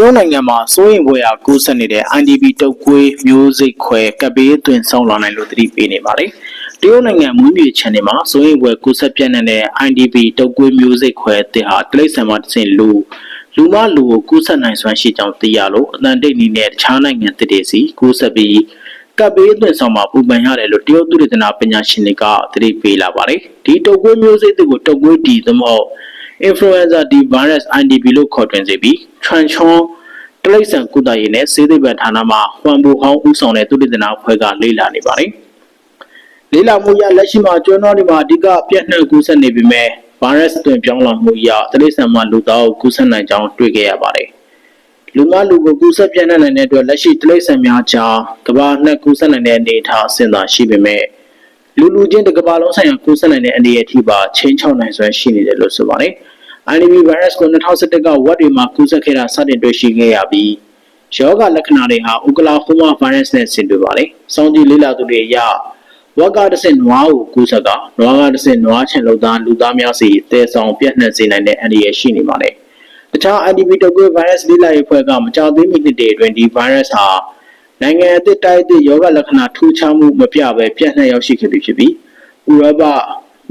ရုတ်နိုင်ငံမှာစိုးရင်ဘွယ်အားကူးစက်နေတဲ့ IDP တုပ်ကွေးမျိုးစိတ်ခွဲကပ်ဘေးသွင်းဆောင်လာနိုင်လို့သတိပေးနေပါတယ်။တရုတ်နိုင်ငံမွေးမြူချန်နယ်မှာစိုးရင်ဘွယ်ကူးစက်ပြန့်နှံ့တဲ့ IDP တုပ်ကွေးမျိုးစိတ်ခွဲတဲ့ဟာတိရစ္ဆာန်မှာတစ်ဆင့်လူလူမလူကိုကူးစက်နိုင်စွမ်းရှိကြောင်းသိရလို့အတန်တိတ်နည်းနဲ့တခြားနိုင်ငံတစ်တွေစီကူးစက်ပြီးကပ်ဘေးသွင်းဆောင်မှာပူပန်ရတယ်လို့တရုတ်သုတေသနပညာရှင်တွေကသတိပေးလာပါတယ်။ဒီတုပ်ကွေးမျိုးစိတ်တွေကိုတုပ်ကွေးတီသမဟုတ် influenza D virus IDP လို့ခေါ်တွင်စေပြီး Tranchon တလိပ်ဆန်ကုသရေးနဲ့စေသိပ္ပံဌာနမှဟွမ်ဘူဟောင်းဦးဆောင်တဲ့သုတေသနအဖွဲ့ကလေ့လာနေပါတယ်။လေ့လာမှုအရလက်ရှိမှာကျွမ်းတော်တွေမှာအဓိကပြန့်နှံ့ကူးစက်နေပေမဲ့ virus တွင်ပြောင်းလာမှုအရတလိပ်ဆန်မှလူသားကိုကူးစက်နိုင်ကြောင်းတွေ့ခဲ့ရပါတယ်။လူမလူကိုကူးစက်ပြန့်နှံ့နိုင်တဲ့အတွက်လက်ရှိတလိပ်ဆန်များကြားကမ္ဘာနှံ့ကူးစက်နိုင်တဲ့အနေအထားအဆင့်သာရှိပေမဲ့ လူလူချင်းတစ်ကမ္ဘာလုံးဆိုင်ရာကူးစက်နိုင်တဲ့အနေအထိပါချင်းချောက်နိုင်စွမ်းရှိနေတယ်လို့ဆိုပါတယ်။ IDP virus ကို2011ကဝက်တွေမှာကူးစက်ခဲ့တာစတင်တွေ့ရှိခဲ့ရပြီးယောဂလက္ခဏာတွေဟာဥကလာဟိုမာ virus နဲ့ဆင်တူပါတယ်။စောင့်ကြည့်လေ့လာသူတွေအရဝက်ကတစ်ဆင့်နွားကိုကူးစက်ကနွားကတစ်ဆင့်နွားချင်လုံသားလူသားများစီတဲဆောင်ပြန့်နှံ့စေနိုင်တဲ့အန္တရာယ်ရှိနေပါတယ်။တခြား IDP တုပ်ကွေး virus လေ့လာရေးဖွဲ့ကမကြောက်သေးမီနှစ်တွေအတွင်းဒီ virus ဟာ နိုင်ငံအသစ်တိုင်းအသစ်ယောဂလက္ခဏာထူးခြားမှုမပြဘဲပြန့်နှံ့ရောက်ရှိခဲ့ပြီဖြစ်ပြီးဥရောပ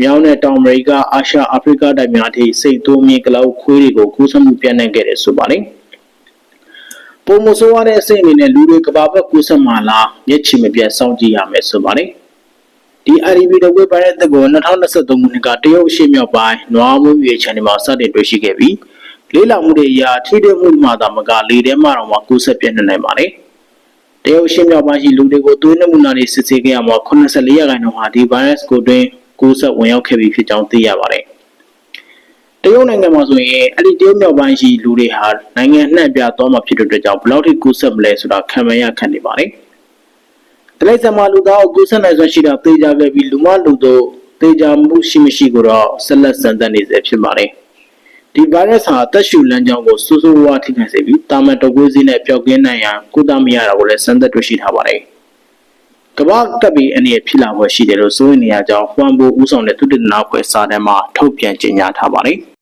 မြောက်နဲ့တောင်အမေရိကအာရှအာဖရိကတိုင်းများအထိစိတ်သုံးမြင့်ကလောက်ခွေးတွေကိုကူးစက်မှုပြန့်နှံ့ခဲ့တယ်ဆိုပါတယ်။ပုံမဆိုးရတဲ့အစိမ့်အနေနဲ့လူတွေကဘာဘက်ကူးစက်မှလားမျက်ခြေမပြတ်စောင့်ကြည့်ရမယ်ဆိုပါတယ်။ဒီ IDP တကွေးပိုင်းတဲ့ကို2023ခုနှစ်ကတရုတ်အရှေ့မြောက်ပိုင်းနွားမွေးမြူချန်နယ်မှာစတင်တွေ့ရှိခဲ့ပြီးလေးလောင်မှုတွေအရာထိတွေ့မှုမှသာမကလေထဲမှာတော့ကူးစက်ပြန့်နှံ့နိုင်ပါတယ်။ တရုတ်ရှင်းမြောက်ပိုင်းရှိလူတွေကိုသွေးနမူနာတွေစစ်ဆေးခဲ့ရမှာ84ရာခိုင်နှုန်းဟာဒီ virus ကိုတွင်ကူးစက်ဝင်ရောက်ခဲ့ပြီဖြစ်ကြောင်းသိရပါတယ်။တရုတ်နိုင်ငံမှာဆိုရင်အဲ့ဒီတရုတ်မြောက်ပိုင်းရှိလူတွေဟာနိုင်ငံနှံ့ပြသွားမှာဖြစ်တဲ့အတွက်ကြောင့်ဘယ်လောက်ထိကူးစက်မလဲဆိုတာခံမှန်းရခက်နေပါတယ်။တလိษံမှာလူသားကိုကူးစက်နိုင်စွမ်းရှိတာသိကြခဲ့ပြီးလူမလူတို့သိကြမှုရှိမရှိကိုတော့ဆက်လက်စံသတ်နေစေဖြစ်ပါတယ်။ ဒီ virus ဟာတက်ရှူလမ်းကြောင်းကိုစိုးစိုးဝါးထိခိုက်စေပြီးတာမန်တကွေးစည်းနဲ့ပျောက်ကင်းနိုင်ရန်ကုသမရတာကိုလည်းစံသက်တွေ့ရှိထားပါတယ်။ကမ္ဘာကပ်ပြီးအနေနဲ့ဖြစ်လာဖို့ရှိတယ်လို့ဆိုရင်နေရကြောင်းဟွမ်ဘူဦးဆောင်တဲ့သုတေသနအဖွဲ့စာတမ်းမှာထုတ်ပြန်ကြေညာထားပါတယ်။